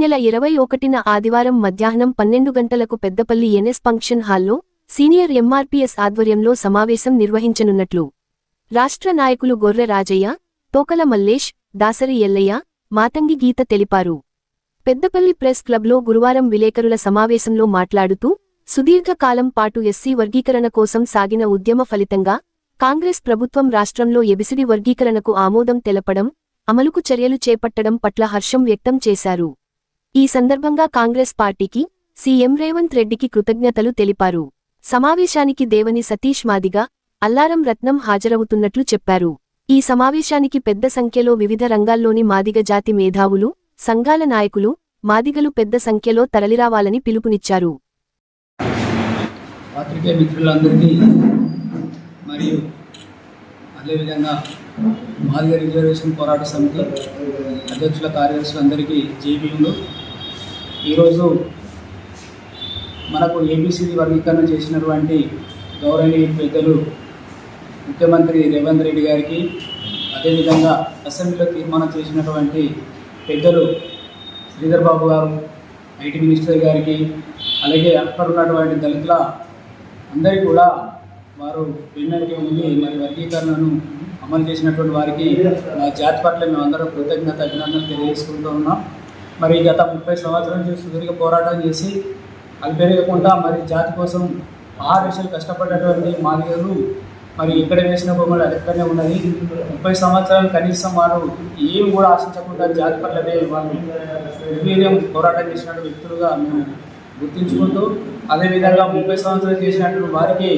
నెల ఇరవై ఒకటిన ఆదివారం మధ్యాహ్నం పన్నెండు గంటలకు పెద్దపల్లి ఎన్ఎస్ ఫంక్షన్ హాల్లో సీనియర్ ఎంఆర్పీఎస్ ఆధ్వర్యంలో సమావేశం నిర్వహించనున్నట్లు రాష్ట్ర నాయకులు గొర్రె రాజయ్య తోకల మల్లేష్ దాసరి ఎల్లయ్య మాతంగి గీత తెలిపారు. పెద్దపల్లి ప్రెస్ క్లబ్లో గురువారం విలేకరుల సమావేశంలో మాట్లాడుతూ సుదీర్ఘకాలం పాటు ఎస్సీ వర్గీకరణ కోసం సాగిన ఉద్యమ ఫలితంగా కాంగ్రెస్ ప్రభుత్వం రాష్ట్రంలో ఎబిసిడి వర్గీకరణకు ఆమోదం తెలపడం అమలుకు చర్యలు చేపట్టడం పట్ల హర్షం వ్యక్తం చేశారు. ఈ సందర్భంగా కాంగ్రెస్ పార్టీకి సీఎం రేవంత్ రెడ్డికి కృతజ్ఞతలు తెలిపారు. సమావేశానికి దేవని సతీష్ మాదిగా అల్లారం రత్నం హాజరవుతున్నట్లు చెప్పారు. ఈ సమావేశానికి పెద్ద సంఖ్యలో వివిధ రంగాల్లోని మాదిగ జాతి మేధావులు సంఘాల నాయకులు మాదిగలు పెద్ద సంఖ్యలో తరలిరావాలని పిలుపునిచ్చారు. పాత్రికేయ మిత్రులందరికీ మరియు అదేవిధంగా మాదిగ రిజర్వేషన్ పోరాట సమితి అధ్యక్షుల కార్యదర్శులందరికీ జేబీలు ఈరోజు మనకు ఏబిసిడి వర్గీకరణ చేసినటువంటి గౌరవనీయ పెద్దలు ముఖ్యమంత్రి రేవంత్ రెడ్డి గారికి అదేవిధంగా అసెంబ్లీలో తీర్మానం చేసినటువంటి పెద్దలు శ్రీధర్ బాబు గారు ఐటీ మినిస్టర్ గారికి అలాగే అక్కడ ఉన్నటువంటి దళితుల అందరికీ కూడా వారు విన్నట్టు ఉండి మరి వర్గీకరణను అమలు చేసినటువంటి వారికి మా జాతి పట్ల మేమందరం కృతజ్ఞత అభినందనలు తెలియజేసుకుంటూ ఉన్నాం. మరి గత ముప్పై సంవత్సరాల నుంచి సుదీర్ఘ పోరాటం చేసి అల్పెరగకుండా మరి జాతి కోసం ఆరు విషయాలు కష్టపడ్డటువంటి మాదిగలు మరి ఎక్కడ వేసిన బొమ్మలు అక్కడనే ఉన్నది. ముప్పై సంవత్సరాలు కనీసం వారు ఏం కూడా ఆశించకుండా జాతి పట్లనే వాళ్ళు నిర్వీర్యం పోరాటం చేసినటువంటి వ్యక్తులుగా మేము గుర్తించుకుంటూ అదేవిధంగా ముప్పై సంవత్సరాలు చేసినట్లు వారికి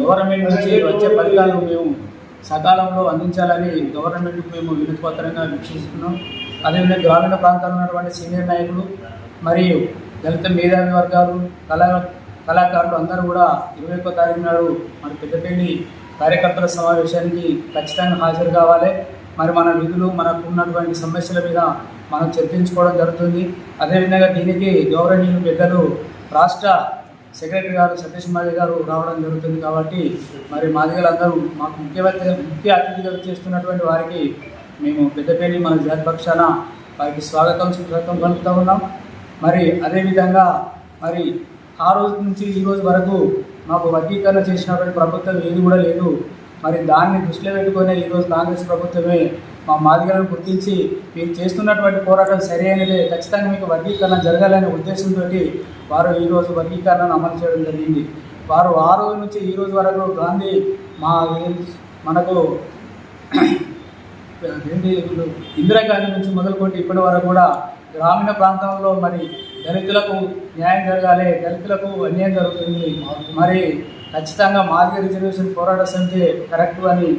గవర్నమెంట్ నుంచి వచ్చే ఫలితాలను మేము సకాలంలో అందించాలని గవర్నమెంట్కి మేము వినతిపత్రంగా వీక్షిస్తున్నాం. అదేవిధంగా గ్రామీణ ప్రాంతాల్లో ఉన్నటువంటి సీనియర్ నాయకులు మరియు దళిత మేధావి వర్గాలు కళా కళాకారులు అందరూ కూడా ఇరవై ఒక్క తారీఖు నాడు మన పెద్దపల్లి కార్యకర్తల సమావేశానికి ఖచ్చితంగా హాజరు కావాలి. మరి మన విధులు మనకు ఉన్నటువంటి సమస్యల మీద మనం చర్చించుకోవడం జరుగుతుంది. అదేవిధంగా దీనికి గౌరవనీయులు పెద్దలు రాష్ట్ర సెక్రటరీ గారు సతీష్ మాది గారు రావడం జరుగుతుంది కాబట్టి మరి మాదిగలందరూ మాకు ముఖ్య ముఖ్య అతిథిగా చేస్తున్నటువంటి వారికి మేము పెద్దపేని మన జాతి పక్షాన వారికి స్వాగతం సుస్వాగతం పలుకుతూ ఉన్నాం. మరి అదేవిధంగా మరి ఆ రోజు నుంచి ఈ రోజు వరకు మాకు వర్గీకరణ చేసినటువంటి ప్రభుత్వం ఏది కూడా లేదు. మరి దాన్ని దృష్టిలో పెట్టుకునే ఈరోజు కాంగ్రెస్ ప్రభుత్వమే మా మాదిగలను గుర్తించి మీరు చేస్తున్నటువంటి పోరాటం సరైనదే ఖచ్చితంగా మీకు వర్గీకరణ జరగాలనే ఉద్దేశంతో వారు ఈరోజు వర్గీకరణను అమలు చేయడం జరిగింది. వారు ఆ రోజు నుంచి ఈ రోజు వరకు గాంధీ మా మనకు ఏంటి ఇప్పుడు ఇందిరాగాంధీ నుంచి మొదలుకొని ఇప్పటి వరకు కూడా గ్రామీణ ప్రాంతంలో మరి దళితులకు న్యాయం జరగాలి దళితులకు అన్యాయం జరుగుతుంది. మరి ఖచ్చితంగా మాదిగ రిజర్వేషన్ పోరాట సమితి కరెక్ట్ అని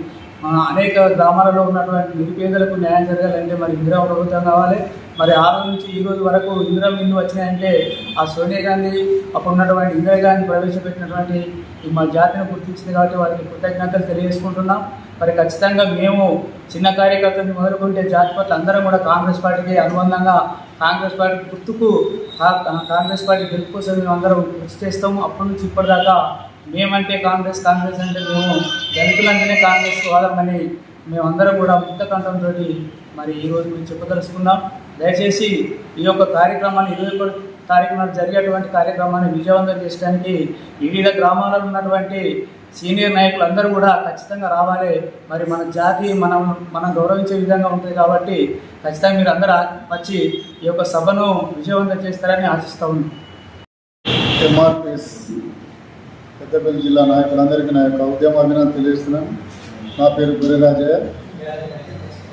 అనేక గ్రామాలలో ఉన్నటువంటి నిరుపేదలకు న్యాయం జరగాలంటే మరి ఇందిరా ప్రభుత్వం కావాలి. మరి ఆ రోజు నుంచి ఈ రోజు వరకు ఇందిరా మిల్లు వచ్చినాయంటే ఆ సోనియా గాంధీ అప్పుడు ఉన్నటువంటి ఇందిరాగాంధీ ప్రవేశపెట్టినటువంటి ఈ మా జాతిని గుర్తించింది కాబట్టి వారికి కృతజ్ఞతలు తెలియజేసుకుంటున్నాం. మరి ఖచ్చితంగా మేము చిన్న కార్యకర్తలను మొదలుకుంటే జాతి పట్ల అందరం కూడా కాంగ్రెస్ పార్టీకి అనుబంధంగా కాంగ్రెస్ పార్టీ గుర్తుకు కా- కాంగ్రెస్ పార్టీ గెలుపు కోసం మేము అందరం కృషి చేస్తాము. అప్పటి నుంచి ఇప్పటిదాకా మేమంటే కాంగ్రెస్ కాంగ్రెస్ అంటే మేము దళితులంటేనే కాంగ్రెస్ వాళ్ళమని మేమందరం కూడా ముక్తకంఠంతో మరి ఈరోజు మేము చెప్పదలుచుకున్నాం. దయచేసి ఈ యొక్క కార్యక్రమాన్ని ఇరవై ఒకటి జరిగేటువంటి కార్యక్రమాన్ని విజయవంతం చేయడానికి వివిధ గ్రామాలలో ఉన్నటువంటి సీనియర్ నాయకులు అందరూ కూడా ఖచ్చితంగా రావాలి. మరి మన జాతి మనం మనం గౌరవించే విధంగా ఉంటుంది కాబట్టి ఖచ్చితంగా మీరు అందరూ వచ్చి ఈ యొక్క సభను విజయవంతం చేస్తారని ఆశిస్తూ ఉన్నాం. ఎంఆర్పిఎస్ పెద్దపల్లి జిల్లా నాయకులందరికీ నా యొక్క ఉద్యమ అభినందన తెలియజేస్తున్నాను. నా పేరు గురిరాజయ్య.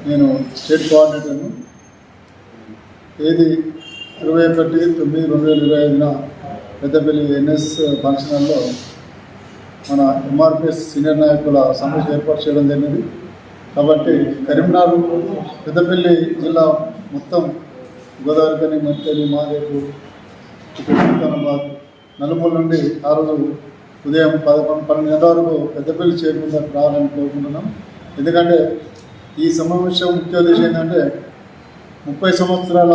నేను స్టేట్ కోఆర్డినేటర్ను. తేదీ ఇరవై ఒకటి తొమ్మిది రెండు వేల ఇరవై ఐదున పెద్దపల్లి ఎన్ఎస్ ఫంక్షన్ హాల్లో మన ఎంఆర్పిఎస్ సీనియర్ నాయకుల సమావేశం ఏర్పాటు చేయడం జరిగింది. కాబట్టి కరీంనగర్ పెద్దపల్లి జిల్లా మొత్తం గోదావరి కానీ మత్తెలి మాదేపు నలుమూల నుండి ఆ రోజు ఉదయం పదకొండు పన్నెండు గంటల వరకు పెద్దపల్లి చేరుకుందా రావాలని కోరుకుంటున్నాం. ఎందుకంటే ఈ సమావేశం ముఖ్య ఉద్దేశం ఏంటంటే ముప్పై సంవత్సరాల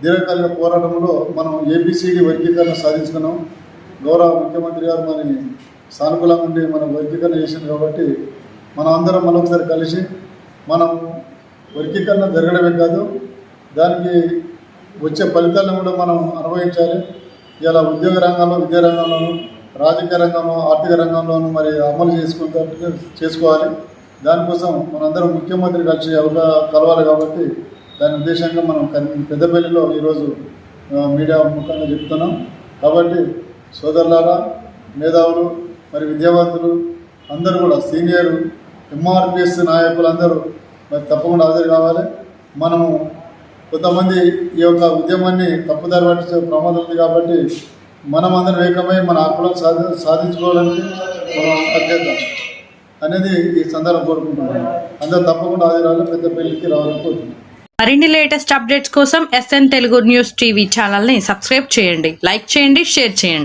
దీర్ఘకాలిక పోరాటంలో మనం ఏబిసిడి వర్గీకరణ సాధించుకున్నాం. గౌరవ ముఖ్యమంత్రి గారు మరి సానుకూలంగా ఉండి మనం వర్గీకరణ చేసింది కాబట్టి మనం అందరం మరొకసారి కలిసి మనం వర్గీకరణ జరగడమే కాదు దానికి వచ్చే ఫలితాలను కూడా మనం అనుభవించాలి ఇలా ఉద్యోగ రంగంలో విద్యా రంగంలోనూ రాజకీయ రంగంలో ఆర్థిక రంగంలోనూ మరి అమలు చేసుకుంటే చేసుకోవాలి. దానికోసం మనందరం ముఖ్యమంత్రి కలిసి అవగా కలవాలి కాబట్టి దాని ఉద్దేశంగా మనం పెద్దపల్లిలో ఈరోజు మీడియా ముఖంగా చెప్తున్నాం. కాబట్టి సోదరులారా మేధావులు మరి విద్యావంతులు అందరూ కూడా సీనియర్ ఎంఆర్పిఎస్ నాయకులందరూ మరి తప్పకుండా హాజరు కావాలి. మనము కొంతమంది ఈ యొక్క ఉద్యమాన్ని తప్పుదారి పట్టించే ప్రమాదం ఉంది కాబట్టి మనం అందరం ఏకమై మన హక్కులను సాధి సాధించుకోవడానికి మనం అత్యేద్దాం అనేది ఈ సందర్భం కోరుకుంటున్నాను. అందరూ తప్పకుండా హాజరాలు పెద్ద పెళ్ళికి రావాలని కోరుతున్నాను మరిన్ని లేటెస్ట్ అప్డేట్స్ కోసం ఎస్ఎన్ తెలుగు న్యూస్ టీవీ ఛానల్ని సబ్స్క్రైబ్ చేయండి. లైక్ చేయండి షేర్ చేయండి.